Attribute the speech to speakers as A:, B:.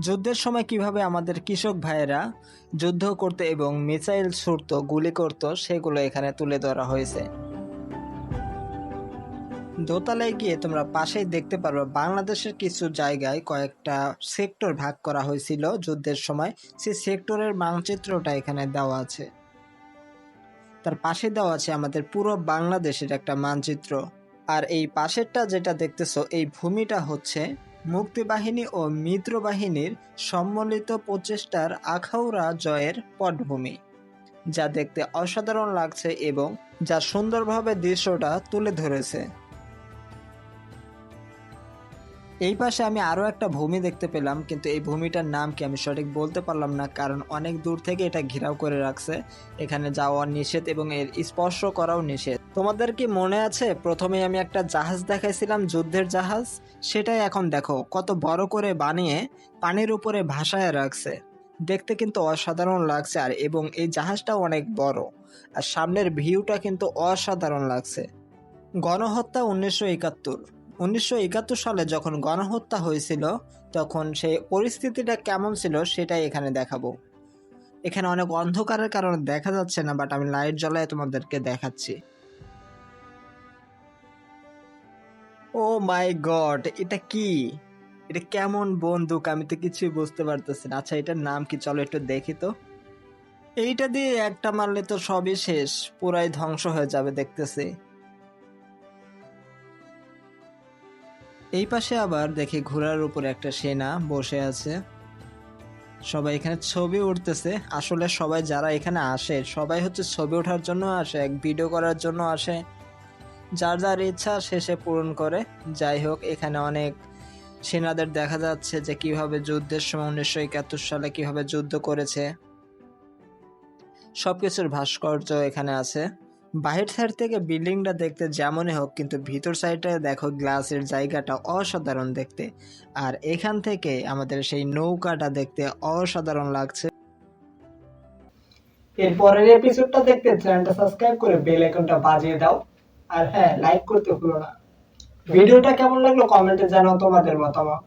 A: যুদ্ধের সময় কীভাবে আমাদের কৃষক ভাইয়েরা যুদ্ধ করতে এবং মিসাইল ছুটতো গুলি করতো, সেগুলো এখানে তুলে ধরা হয়েছে। দোতলায় গিয়ে তোমরা পাশেই দেখতে পারবে বাংলাদেশের কিছু জায়গায় কয়েকটা সেক্টর ভাগ করা হয়েছিল যুদ্ধের সময়। সেই সেক্টরের মানচিত্রটা এখানে দেওয়া আছে। তার পাশে দেওয়া আছে আমাদের পুরো বাংলাদেশের একটা মানচিত্র। আর এই পাশেরটা যেটা দেখতেছো, এই ভূমিটা হচ্ছে মুক্তিবাহিনী ও মিত্র বাহিনীর সম্মিলিত প্রচেষ্টার আখাউড়া জয়ের পটভূমি, যা দেখতে অসাধারণ লাগছে এবং যা সুন্দরভাবে দৃশ্যটা তুলে ধরেছে। এই পাশে আমি আরও একটা ভূমি দেখতে পেলাম, কিন্তু এই ভূমিটার নাম কি আমি সঠিক বলতে পারলাম না, কারণ অনেক দূর থেকে এটা ঘেরাও করে রাখছে। এখানে যাওয়া নিষেধ এবং এর স্পর্শ করাও নিষেধ। তোমাদের কি মনে আছে, প্রথমে আমি একটা জাহাজ দেখাইছিলাম, যুদ্ধের জাহাজ? সেটাই এখন দেখো, কত বড় করে বানিয়ে পানির উপরে ভাসায় রাখছে। দেখতে কিন্তু অসাধারণ লাগছে, আর এবং এই জাহাজটাও অনেক বড়। আর সামনের ভিউটা কিন্তু অসাধারণ লাগছে। গণহত্যা উনিশশো একাত্তর। উনিশশো একাত্তর সালে যখন গণহত্যা হয়েছিল, তখন সেই পরিস্থিতিটা কেমন ছিল সেটাই এখানে দেখাবো। এখানে অনেক অন্ধকারের কারণে দেখা যাচ্ছে না বাট আমি লাইট জ্বলায় তোমাদেরকে দেখাচ্ছি। ও মাই গড, এটা কি? এটা কেমন বন্দুক, আমি তো কিছুই বুঝতে পারতেছি না। আচ্ছা এটার নাম কি? চলো একটু দেখি তো। এইটা দিয়ে একটা মারলে তো সবই শেষ, পুরাই ধ্বংস হয়ে যাবে দেখতেছি। এই পাশে আবার দেখি ঘোড়ার উপরে একটা সেনা বসে আছে। সবাই এখানে ছবি উঠতেছে। আসলে সবাই যারা এখানে আসে, সবাই হচ্ছে ছবি ওঠার জন্য আসে, এক ভিডিও করার জন্য আসে। যার যার ইচ্ছা শেষে পূরণ করে। যাই হোক, এখানে অনেক সেনাদের দেখা যাচ্ছে যে কীভাবে যুদ্ধের সময় উনিশশো একাত্তর সালে কীভাবে যুদ্ধ করেছে। সবকিছুর ভাস্কর্য এখানে আছে। বাহির সাইড থেকে বিল্ডিংটা দেখতে যেমনই হোক, কিন্তু ভিতর সাইডে দেখো গ্লাসের জায়গাটা অসাধারণ দেখতে। আর এখান থেকে আমাদের সেই নৌকাটা দেখতে অসাধারণ লাগছে।
B: এরপরের এপিসোডটা দেখতে চ্যানেলটা সাবস্ক্রাইব করে বেল আইকনটা বাজিয়ে দাও। আর হ্যাঁ লাইক করতে ভুলো না। ভিডিওটা কেমন লাগল কমেন্টে জানাও তোমাদের মতামত।